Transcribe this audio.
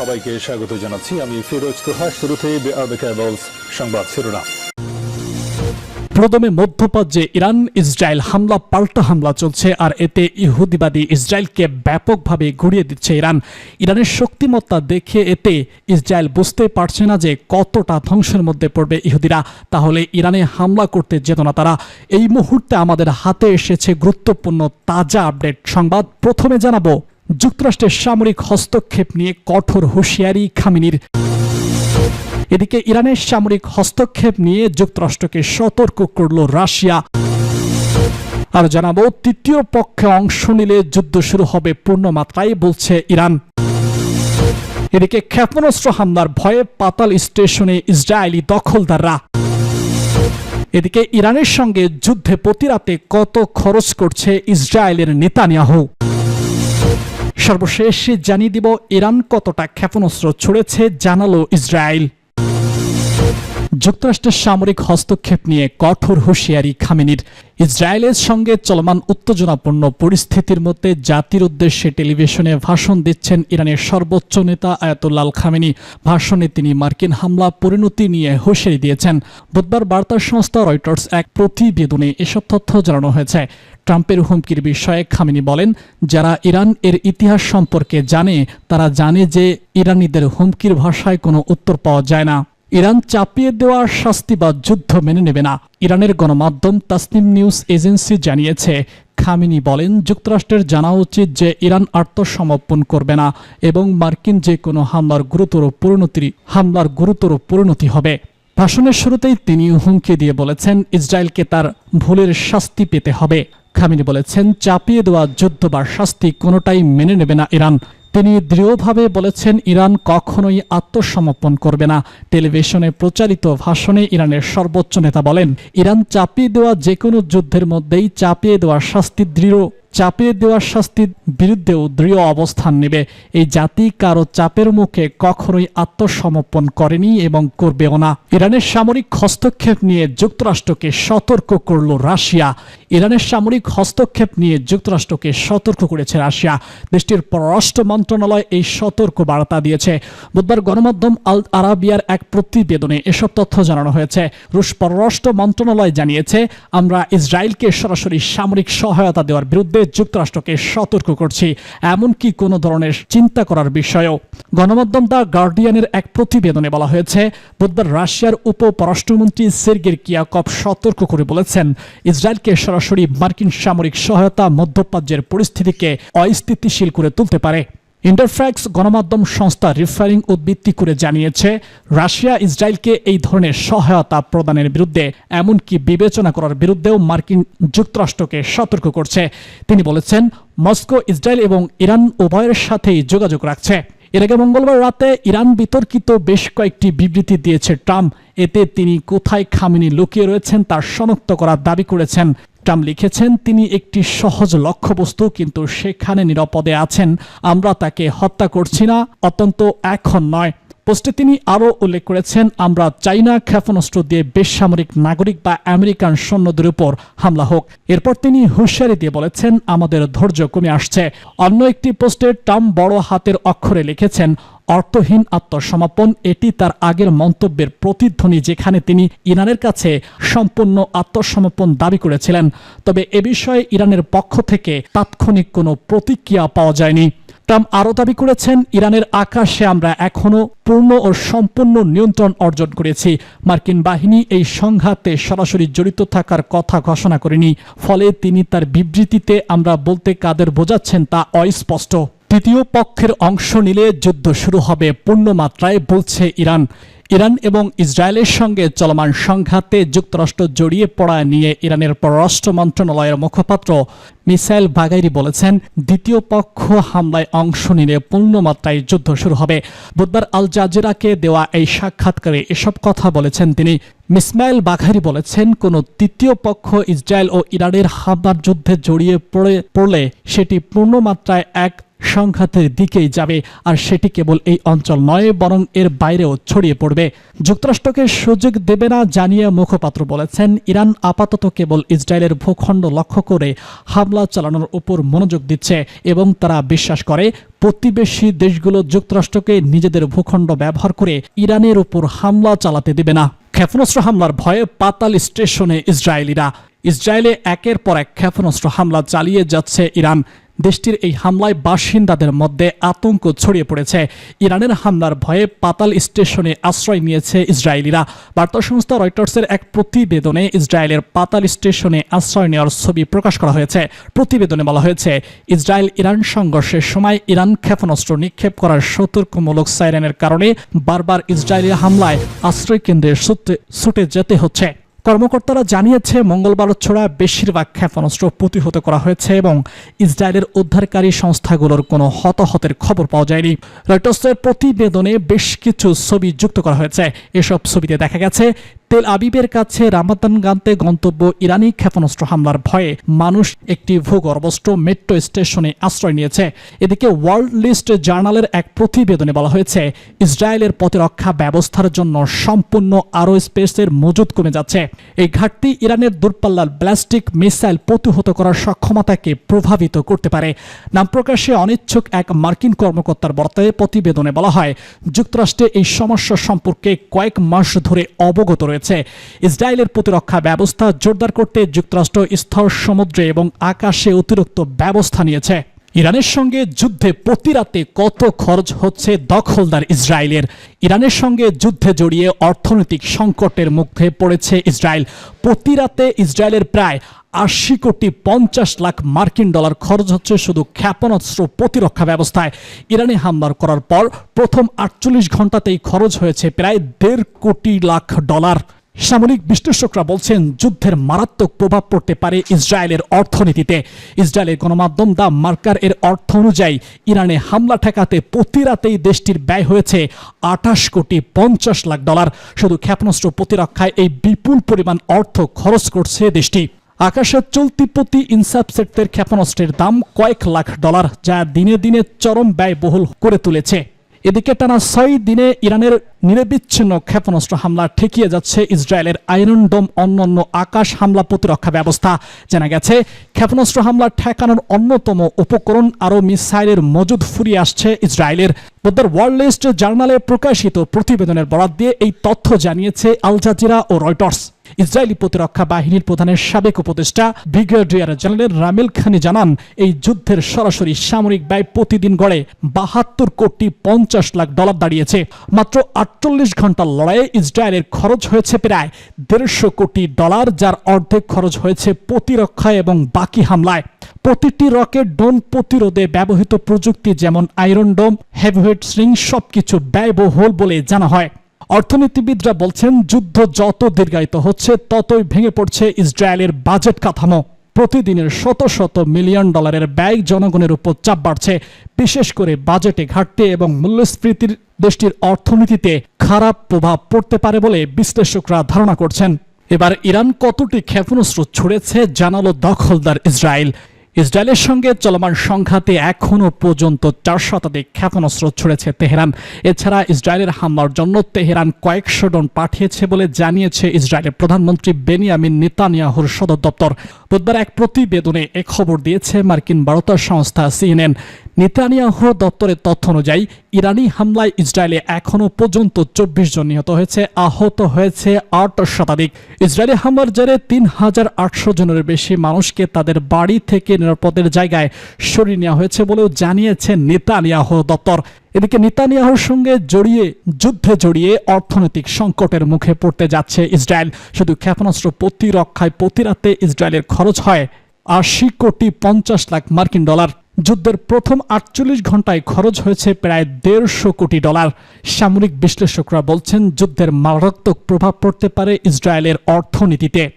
সবাইকে স্বাগত জানাচ্ছি। আমি ফিরোজ তোহা শুরুতে সংবাদ শিরোনাম। প্রথমে মধ্যপ্রাচ্যে ইরান, ইসরায়েল হামলা, পাল্টা হামলা চলছে আর এতে ইহুদিবাদী ইসরায়েলকে ব্যাপকভাবে ঘুরিয়ে দিচ্ছে ইরান। ইরানের শক্তিমত্তা দেখে এতে ইসরায়েল বুঝতে পারছে না যে কতটা ধ্বংসের মধ্যে পড়বে ইহুদিরা। তাহলে ইরানে হামলা করতে যেত না তারা। এই মুহূর্তে আমাদের হাতে এসেছে গুরুত্বপূর্ণ, তাজা আপডেট। সংবাদ প্রথমে জানাব যুক্তরাষ্ট্রের সামরিক হস্তক্ষেপ নিয়ে কঠোর হুঁশিয়ারি খামিনির। এদিকে ইরানের সামরিক হস্তক্ষেপ নিয়ে যুক্তরাষ্ট্রকে সতর্ক করল রাশিয়া। আর জানাব, তৃতীয় পক্ষে অংশ নিলে যুদ্ধ শুরু হবে পূর্ণ মাত্রায় বলছে ইরান। এদিকে ক্ষেপণাস্ত্র হামলার ভয়ে পাতাল স্টেশনে ইসরায়েলি দখলদাররা। এদিকে ইরানের সঙ্গে যুদ্ধে প্রতিরাতে কত খরচ করছে ইসরায়েলের নেতানিয়াহু? সর্বশেষ জানিয়ে দিব ইরান কতটা ক্ষেপণাস্ত্র ছুড়েছে জানালো ইসরায়েল। যুক্তরাষ্ট্রের সামরিক হস্তক্ষেপ নিয়ে কঠোর হুঁশিয়ারি খামেনির। ইসরায়েলের সঙ্গে চলমান উত্তেজনাপূর্ণ পরিস্থিতির মধ্যে জাতির উদ্দেশ্যে টেলিভিশনে ভাষণ দিচ্ছেন ইরানের সর্বোচ্চ নেতা আয়াতুল্লাল খামেনি। ভাষণে তিনি মার্কিন হামলা পরিণতি নিয়ে হুঁশিয়ারি দিয়েছেন। বুধবার বার্তা সংস্থা রয়টার্স এক প্রতিবেদনে এসব তথ্য জানানো হয়েছে। ট্রাম্পের হুমকির বিষয়ে খামিনি বলেন, যারা ইরান এর ইতিহাস সম্পর্কে জানে, তারা জানে যে ইরানিদের হুমকির ভাষায় কোনো উত্তর পাওয়া যায় না। ইরান চাপিয়ে দেওয়ার শাস্তি বা যুদ্ধ মেনে নেবে না। ইরানের গণমাধ্যম তাসনিম নিউজ এজেন্সি জানিয়েছে, খামিনি বলেন, যুক্তরাষ্ট্রের জানা উচিত যে ইরান আত্মসমর্পণ করবে না এবং মার্কিন যে কোনো হামলার গুরুতর পরিণতি, হামলার গুরুতর পরিণতি হবে। ভাষণের শুরুতেই তিনি হুমকি দিয়ে বলেছেন, ইসরায়েলকে তার ভুলের শাস্তি পেতে হবে। খামিনি বলেছেন, চাপিয়ে দেওয়া যুদ্ধ বা শাস্তি কোনোটাই মেনে নেবে না ইরান। তিনি দৃঢ়ভাবে বলেছেন, ইরান কখনোই আত্মসমর্পণ করবে না। টেলিভিশনে প্রচারিত ভাষণে ইরানের সর্বোচ্চ নেতা বলেন, ইরান চাপিয়ে দেওয়া যে কোনো যুদ্ধের মধ্যেই চাপিয়ে দেওয়া শাস্তি দৃঢ়। চাপিয়ে দেওয়ার শাস্তির বিরুদ্ধেও দৃঢ় অবস্থান নেবে। এই জাতি কারও চাপের মুখে কখনোই আত্মসমর্পণ করেনি এবং করবেও না। ইরানের সামরিক হস্তক্ষেপ নিয়ে যুক্তরাষ্ট্রকে সতর্ক করল রাশিয়া। ইরানের সামরিক হস্তক্ষেপ নিয়ে যুক্তরাষ্ট্রকে সতর্ক করেছে রাশিয়া। দেশটির পররাষ্ট্র মন্ত্রণালয় এই সতর্ক বার্তা দিয়েছে। বুধবার গণমাধ্যম আল আরাবিয়ার এক প্রতিবেদনে এসব তথ্য জানানো হয়েছে। রুশ পররাষ্ট্র মন্ত্রণালয় জানিয়েছে, আমরা ইসরায়েলকে সরাসরি সামরিক সহায়তা দেওয়ার বিরুদ্ধে যুক্তরাষ্ট্রকে সতর্ক করছি, এমনকি কোনো ধরনের চিন্তা করার বিষয়েও। গণমাধ্যম দ্য গার্ডিয়ানের এক প্রতিবেদনে বলা হয়েছে, বুধবার রাশিয়ার উপ পররাষ্ট্রমন্ত্রী সের্গের কিয়াকপ সতর্ক করে বলেছেন, ইসরায়েলকে সরাসরি মার্কিন সামরিক সহায়তা মধ্যপ্রাচ্যের পরিস্থিতিকে অস্থিতিশীল করে তুলতে পারে। ইন্টারফ্যাক্স গণমাধ্যম সংস্থা রিফারিং উদ্বৃত্তি করে জানিয়েছে, রাশিয়া ইসরায়েলকে এই ধরনের সহায়তা প্রদানের বিরুদ্ধে এমনকি বিবেচনা করার বিরুদ্ধেও মার্কিন যুক্তরাষ্ট্রকে সতর্ক করছে। তিনি বলেছেন, মস্কো, ইসরায়েল এবং ইরান উভয়ের সাথেই যোগাযোগ রাখছে। এর আগে মঙ্গলবার রাতে ইরান বিতর্কিত বেশ কয়েকটি বিবৃতি দিয়েছে ট্রাম্প। এতে তিনি কোথায় খামিনি লুকিয়ে রয়েছেন তার শনাক্ত করার দাবি করেছেন। ট্রাম্প লিখেছেন, তিনি একটি সহজ লক্ষ্যবস্তু, কিন্তু সেখানে নিরাপদে আছেন। আমরা তাকে হত্যা করছি না, অত্যন্ত এখন নয়। পোস্টে তিনি আরও উল্লেখ করেছেন, আমরা চাইনা ক্ষেপণাস্ত্র দিয়ে বেসামরিক নাগরিক বা আমেরিকান সৈন্যদের উপর হামলা হোক। এরপর তিনি হুঁশিয়ারি দিয়ে বলেছেন, আমাদের ধৈর্য কমে আসছে। অন্য একটি পোস্টে ট্রাম্প বড় হাতের অক্ষরে লিখেছেন অর্থহীন আত্মসমাপন এটি তার আগের মন্তব্যের প্রতিধ্বনি যেখানে তিনি ইরানের কাছে সম্পূর্ণ আত্মসমর্পণ দাবি করেছিলেন। তবে এ বিষয়ে ইরানের পক্ষ থেকে তাৎক্ষণিক কোনো প্রতিক্রিয়া পাওয়া যায়নি। ট্রাম্প আরও দাবি করেছেন, ইরানের আকাশে আমরা এখনও পূর্ণ ও সম্পূর্ণ নিয়ন্ত্রণ অর্জন করেছি। মার্কিন বাহিনী এই সংঘাতে সরাসরি জড়িত থাকার কথা ঘোষণা করেনি, ফলে তিনি তার বিবৃতিতে আমরা বলতে কাদের বোঝাচ্ছেন তা অস্পষ্ট। তৃতীয় পক্ষের অংশ নিলে যুদ্ধ শুরু হবে, পূর্ণমাত্রায় বলছে ইরান। ইরান এবং ইসরায়েলের সঙ্গে চলমান সংঘাতে যুক্তরাষ্ট্র জড়িয়ে পড়া নিয়ে ইরানের পররাষ্ট্র মন্ত্রণালয়ের মুখপাত্র মিসাইল বাগাইরি বলেছেন, দ্বিতীয় পক্ষ হামলায় অংশ নিলে পূর্ণমাত্রায় যুদ্ধ শুরু হবে। বুধবার আল জাজিরাকে দেওয়া এই সাক্ষাৎকারে এসব কথা বলেছেন তিনি। মিসমাইল বাঘারি বলেছেন, কোন তৃতীয় পক্ষ ইসরায়েল ও ইরানের হামলার যুদ্ধে জড়িয়ে পড়ে পড়লে সেটি পূর্ণমাত্রায় এক সংঘাতের দিকেই যাবে, আর সেটি কেবল এই অঞ্চল নয়, বরং এর বাইরেও ছড়িয়ে পড়বে। যুক্তরাষ্ট্রকে সুযোগ দেবে না জানিয়ে মুখপাত্র বলেছেন, ইরান আপাতত কেবল ইসরায়েলের ভূখণ্ড লক্ষ্য করে হামলা চালানোর উপর মনোযোগ দিচ্ছে এবং তারা বিশ্বাস করে, প্রতিবেশী দেশগুলো যুক্তরাষ্ট্রকে নিজেদের ভূখণ্ড ব্যবহার করে ইরানের উপর হামলা চালাতে দেবে না। ক্ষেপণাস্ত্র হামলার ভয়ে পাতাল স্টেশনে ইসরায়েলিরা। ইসরায়েলে একের পর এক ক্ষেপণাস্ত্র হামলা চালিয়ে যাচ্ছে ইরান। দেশটির এই হামলায় বাসিন্দাদের মধ্যে আতঙ্ক ছড়িয়ে পড়েছে। ইরানের হামলার ভয়ে পাতাল স্টেশনে আশ্রয় নিয়েছে ইসরায়েলিরা। বার্তা সংস্থা রয়টার্সের এক প্রতিবেদনে ইসরায়েলের পাতাল স্টেশনে আশ্রয় নেওয়ার ছবি প্রকাশ করা হয়েছে। প্রতিবেদনে বলা হয়েছে ইসরায়েল ইরান সংঘর্ষের সময় ইরান ক্ষেপণাস্ত্র নিক্ষেপ করার সতর্কমূলক সাইরেনের কারণে বারবার ইসরায়েলি হামলায় আশ্রয় কেন্দ্রে ছুটে যেতে হচ্ছে। কর্মকর্তারা জানিয়েছে, মঙ্গলবার ছড়া বেশিরভাগ ক্ষেপণাস্ত্র প্রতিহত করা হয়েছে এবং ইসরায়েলের উদ্ধারকারী সংস্থাগুলোর কোনো হতাহতের খবর পাওয়া যায়নি। রয়টার্সের প্রতিবেদনে বেশ কিছু ছবি যুক্ত করা হয়েছে। এসব ছবিতে দেখা গেছে তেল আবিবের কাছে রামাদানগান্তে গন্তব্য ইরানি ক্ষেপণাস্ত্র হামলার ভয়ে মানুষ একটি ভূগর্ভস্থ মেট্রো স্টেশনে আশ্রয় নিয়েছে। এদিকে ওয়ার্ল্ড লিস্ট জার্নালের এক প্রতিবেদনে বলা হয়েছে, ইসরায়েলের প্রতিরক্ষা ব্যবস্থার জন্য সম্পূর্ণ আরও স্পেসের মজুদ কমে যাচ্ছে। এই ঘাটতি ইরানের দূরপাল্লার ব্লাস্টিক মিসাইল প্রতিহত করার সক্ষমতাকে প্রভাবিত করতে পারে। নাম প্রকাশে অনিচ্ছুক এক মার্কিন কর্মকর্তার বর্তায় প্রতিবেদনে বলা হয়, যুক্তরাষ্ট্রে এই সমস্যা সম্পর্কে কয়েক মাস ধরে অবগত রয়েছে। রয়েছে। ইসরায়েলের প্রতিরক্ষা ব্যবস্থা জোরদার করতে যুক্তরাষ্ট্র স্থল সমুদ্রে এবং আকাশে অতিরিক্ত ব্যবস্থা নিয়েছে। ইরানের সঙ্গে যুদ্ধে প্রতি রাতে কত খরচ হচ্ছে দখলদার ইসরায়েলের? ইরানের সঙ্গে যুদ্ধে জড়িয়ে অর্থনৈতিক সংকটের মুখে পড়েছে ইসরায়েল। প্রতি রাতে ইসরায়েলের প্রায় আশি কোটি পঞ্চাশ লাখ মার্কিন ডলার খরচ হচ্ছে শুধু ক্ষেপণাস্ত্র প্রতিরক্ষা ব্যবস্থায়। ইরানে হামলার করার পর প্রথম আটচল্লিশ ঘন্টাতেই খরচ হয়েছে প্রায় দেড় কোটি লাখ ডলার। সামরিক বিশ্লেষকরা বলছেন, যুদ্ধের মারাত্মক প্রভাব পড়তে পারে ইসরায়েলের অর্থনীতিতে। ইসরায়েলের গণমাধ্যম দা মার্কার এর অর্থ অনুযায়ী, ইরানে হামলা ঠেকাতে প্রতি রাতেই দেশটির ব্যয় হয়েছে আঠাশ কোটি পঞ্চাশ লাখ ডলার। শুধু ক্ষেপণাস্ত্র প্রতিরক্ষায় এই বিপুল পরিমাণ অর্থ খরচ করছে দেশটি। আকাশের চলতি প্রতি ইনসাপসেটের ক্ষেপণাস্ত্রের দাম কয়েক লাখ ডলার, যা দিনে দিনে চরম ব্যয়বহুল করে তুলেছে। এদিকে টানা ছয় দিনে ইরানের নিরবিচ্ছিন্ন ক্ষেপণাস্ত্র হামলা ঠেকিয়ে যাচ্ছে ইসরায়েলের আয়রন ডোম অন্যান্য আকাশ হামলা প্রতিরক্ষা ব্যবস্থা। জানা গেছে, ক্ষেপণাস্ত্র হামলা ঠেকানোর অন্যতম উপকরণ আরও মিসাইলের মজুদ ফুরিয়ে আসছে ইসরায়েলের। বুধবার ওয়ার্ল্ড লিস্ট জার্নালে প্রকাশিত প্রতিবেদনের বরাদ দিয়ে এই তথ্য জানিয়েছে আল জাজিরা ও রয়টার্স। ইসরায়েলি প্রতিরক্ষা বাহিনীর প্রধানের সাবেক উপদেষ্টা ব্রিগেডিয়ার জেনারেল রামেল খানি জানান, এই যুদ্ধের সরাসরি সামরিক ব্যয় প্রতিদিন গড়ে বাহাত্তর কোটি পঞ্চাশ লাখ ডলার দাঁড়িয়েছে। মাত্র আটচল্লিশ ঘণ্টার লড়াইয়ে ইসরায়েলের খরচ হয়েছে প্রায় দেড়শো কোটি ডলার, যার অর্ধেক খরচ হয়েছে প্রতিরক্ষা এবং বাকি হামলায়। প্রতিটি রকেট ডোন প্রতিরোধে ব্যবহৃত প্রযুক্তি যেমন আয়রন ডোম, হেভিওয়েট স্রিং সবকিছু ব্যয়বহুল বলে জানা হয়। অর্থনীতিবিদরা বলছেন, যুদ্ধ যত দীর্ঘায়িত হচ্ছে, ততই ভেঙে পড়ছে ইসরায়েলের বাজেট কাঠামো। প্রতিদিনের শত শত মিলিয়ন ডলারের ব্যয় জনগণের উপর চাপ বাড়ছে। বিশেষ করে বাজেটে ঘাটতি এবং মূল্যস্ফীতির দেশটির অর্থনীতিতে খারাপ প্রভাব পড়তে পারে বলে বিশ্লেষকরা ধারণা করছেন। এবার ইরান কতটি ক্ষেপণাস্ত্র ছুড়েছে জানালো দখলদার ইসরায়েল। ইসরায়েলের সঙ্গে চলমান সংঘাতে এখনও পর্যন্ত চার শতাধিক ক্ষেপণাস্ত্র ছুড়েছে তেহরান। এছাড়া ইসরায়েলের হামলার জন্য তেহরান কয়েকশো ডন পাঠিয়েছে বলে জানিয়েছে ইসরায়েলের প্রধানমন্ত্রী বেনিয়ামিন নেতানিয়াহুর সদর দপ্তর। বুধবার এক প্রতিবেদনে এ খবর দিয়েছে মার্কিন বার্তা সংস্থা সিএনএন। নেতানিয়াহু দপ্তরের তথ্য অনুযায়ী, ইরানি হামলায় ইসরায়েলে এখনও পর্যন্ত চব্বিশ জন নিহত হয়েছে, আহত হয়েছে আট শতাধিক। ইসরায়েলি হামলার জেরে তিন হাজার আটশো জনের বেশি মানুষকে তাদের বাড়ি থেকে নিরাপদের জায়গায় সরিয়ে নেওয়া হয়েছে বলেও জানিয়েছে নেতানিয়াহু দপ্তর। এদিকে নেতানিয়াহুর সঙ্গে জড়িয়ে, যুদ্ধে জড়িয়ে অর্থনৈতিক সংকটের মুখে পড়তে যাচ্ছে ইসরায়েল। শুধু ক্ষেপণাস্ত্র প্রতিরক্ষায় প্রতিরাতে ইসরায়েলের খরচ হয় আশি কোটি পঞ্চাশ লাখ মার্কিন ডলার। যুদ্ধের প্রথম আটচল্লিশ ঘন্টায় খরচ হয়েছে প্রায় দেড়শো কোটি ডলার। সামরিক বিশ্লেষকরা বলছেন, যুদ্ধের মারাত্মক প্রভাব পড়তে পারে ইসরায়েলের অর্থনীতিতে।